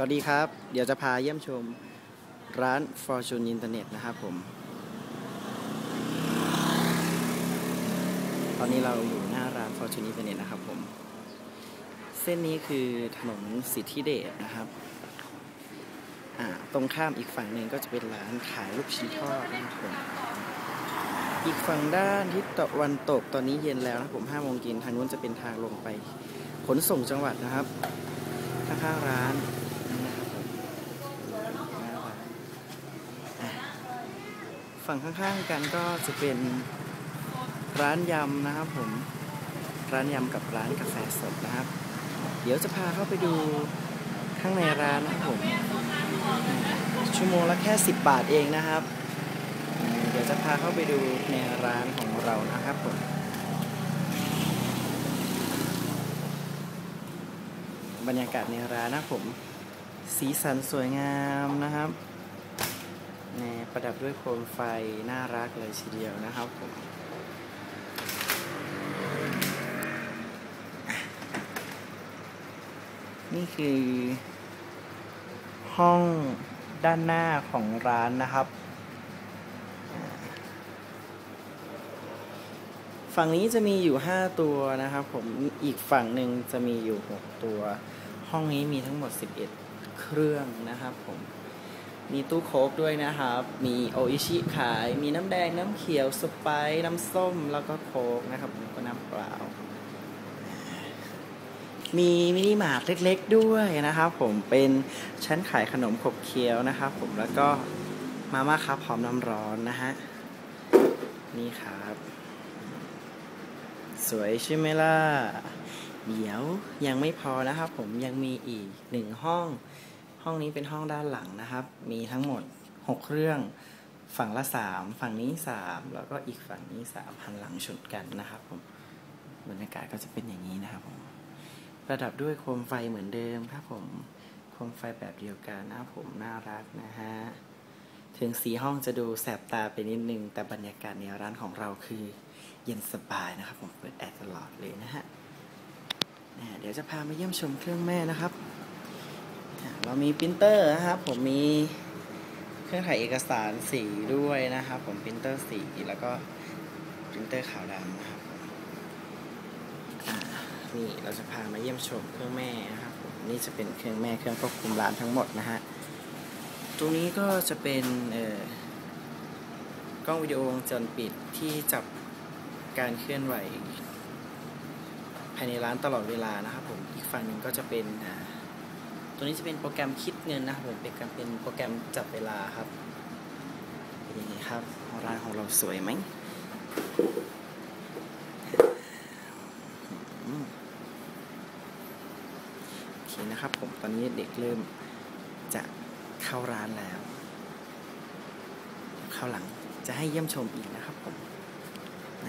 สวัสดีครับ เดี๋ยวจะพาเยี่ยมชมร้าน Fortune Internet นะครับผม ตอนนี้เราอยู่หน้าร้าน Fortune Internet นะครับผม เส้นนี้คือถนนสิทธิเดชนะครับ ตรงข้ามอีกฝั่งหนึ่งก็จะเป็นร้านขายลูกชิ้นทอดนะครับผม อีกฝั่งด้านทิศตะวันตกตอนนี้เย็นแล้วนะครับผม5โมงเย็นทางนู้นจะเป็นทางลงไป ขนส่งจังหวัดนะครับข้างๆร้านนี่นะครับผมหน้าร้านอะ ฝั่งข้างๆกันก็จะเป็นร้านยำนะครับผม ร้านยำกับร้านกาแฟสดนะครับ เดี๋ยวจะพาเข้าไปดูข้างในร้านนะครับผม ชั่วโมงละแค่ 10 บาทเองนะครับ เดี๋ยวจะพาเข้าไปดูในร้านของเรานะครับผมบรรยากาศในร้านนะครับผม สีสันสวยงามนะครับ นี่ประดับด้วยโคมไฟ น่ารักเลยทีเดียวนะครับผมนี่คือ ห้องด้านหน้าของร้านนะครับ ฝั่งนี้จะมีอยู่ 5 ตัวนะครับผมอีกฝั่งหนึ่งจะมีอยู่ 6 ตัว ห้องนี้มีทั้งหมด 11 เครื่องนะครับผม มีตู้โค้กด้วยนะครับ มีโออิชิขาย มีน้ำแดง น้ำเขียว สไปซ์น้ำส้ม แล้วก็โค้กนะครับแล้วก็น้ำเปล่า มีมินิมาร์ทเล็ก ๆ ด้วยนะครับผม เป็นชั้นขายขนมขบเคี้ยวนะครับผม แล้วก็มาม่าครับพร้อมน้ำร้อนนะฮะ นี่ครับ สวยใช่ไหมล่ะ เดี๋ยวยังไม่พอนะครับผม ยังมีอีกหนึ่งห้อง ห้องนี้เป็นห้องด้านหลังนะครับ มีทั้งหมด 6 เครื่อง ฝั่งละ 3 ฝั่งนี้ 3 แล้วก็อีกฝั่งนี้3หันหลังชนกันนะครับผมบรรยากาศก็จะเป็นอย่างนี้นะครับผมประดับด้วยโคมไฟเหมือนเดิมครับผมโคมไฟแบบเดียวกันนะผมน่ารักนะฮะถึงสีห้องจะดูแสบตาไปนิดนึง แต่บรรยากาศในร้านของเราคือเย็นสบายนะครับผมเปิดแอร์ตลอดเลยนะฮะอ่าเดี๋ยวจะพามาเยี่ยมชมเครื่องแม่นะครับ เรามีปรินเตอร์นะครับผมมีเครื่องถ่ายเอกสารสีด้วยนะครับผมปรินเตอร์สีแล้วก็ปรินเตอร์ขาวดำนะครับนี่เราจะพามาเยี่ยมชมเครื่องแม่นะครับผมนี่จะเป็นเครื่องแม่เครื่องควบคุมร้านทั้งหมดนะฮะตรงนี้ก็จะเป็นเอ่อกล้องวิดีโอวงจรปิดที่จับการเคลื่อนไหวภายในร้านตลอดเวลานะครับผมอีกฝั่งหนึ่งก็จะเป็นอ่า ตัวนี้จะเป็นโปรแกรมคิดเงินนะครับผมเป็นการเป็นโปรแกรมจับเวลาครับเป็นยังไงครับร้านของเราสวยไหมอืมโอเคนะครับผมตอนนี้เด็กเริ่มจะเข้าร้านแล้ว เข้าหลังจะให้เยี่ยมชมอีกนะครับผมแหม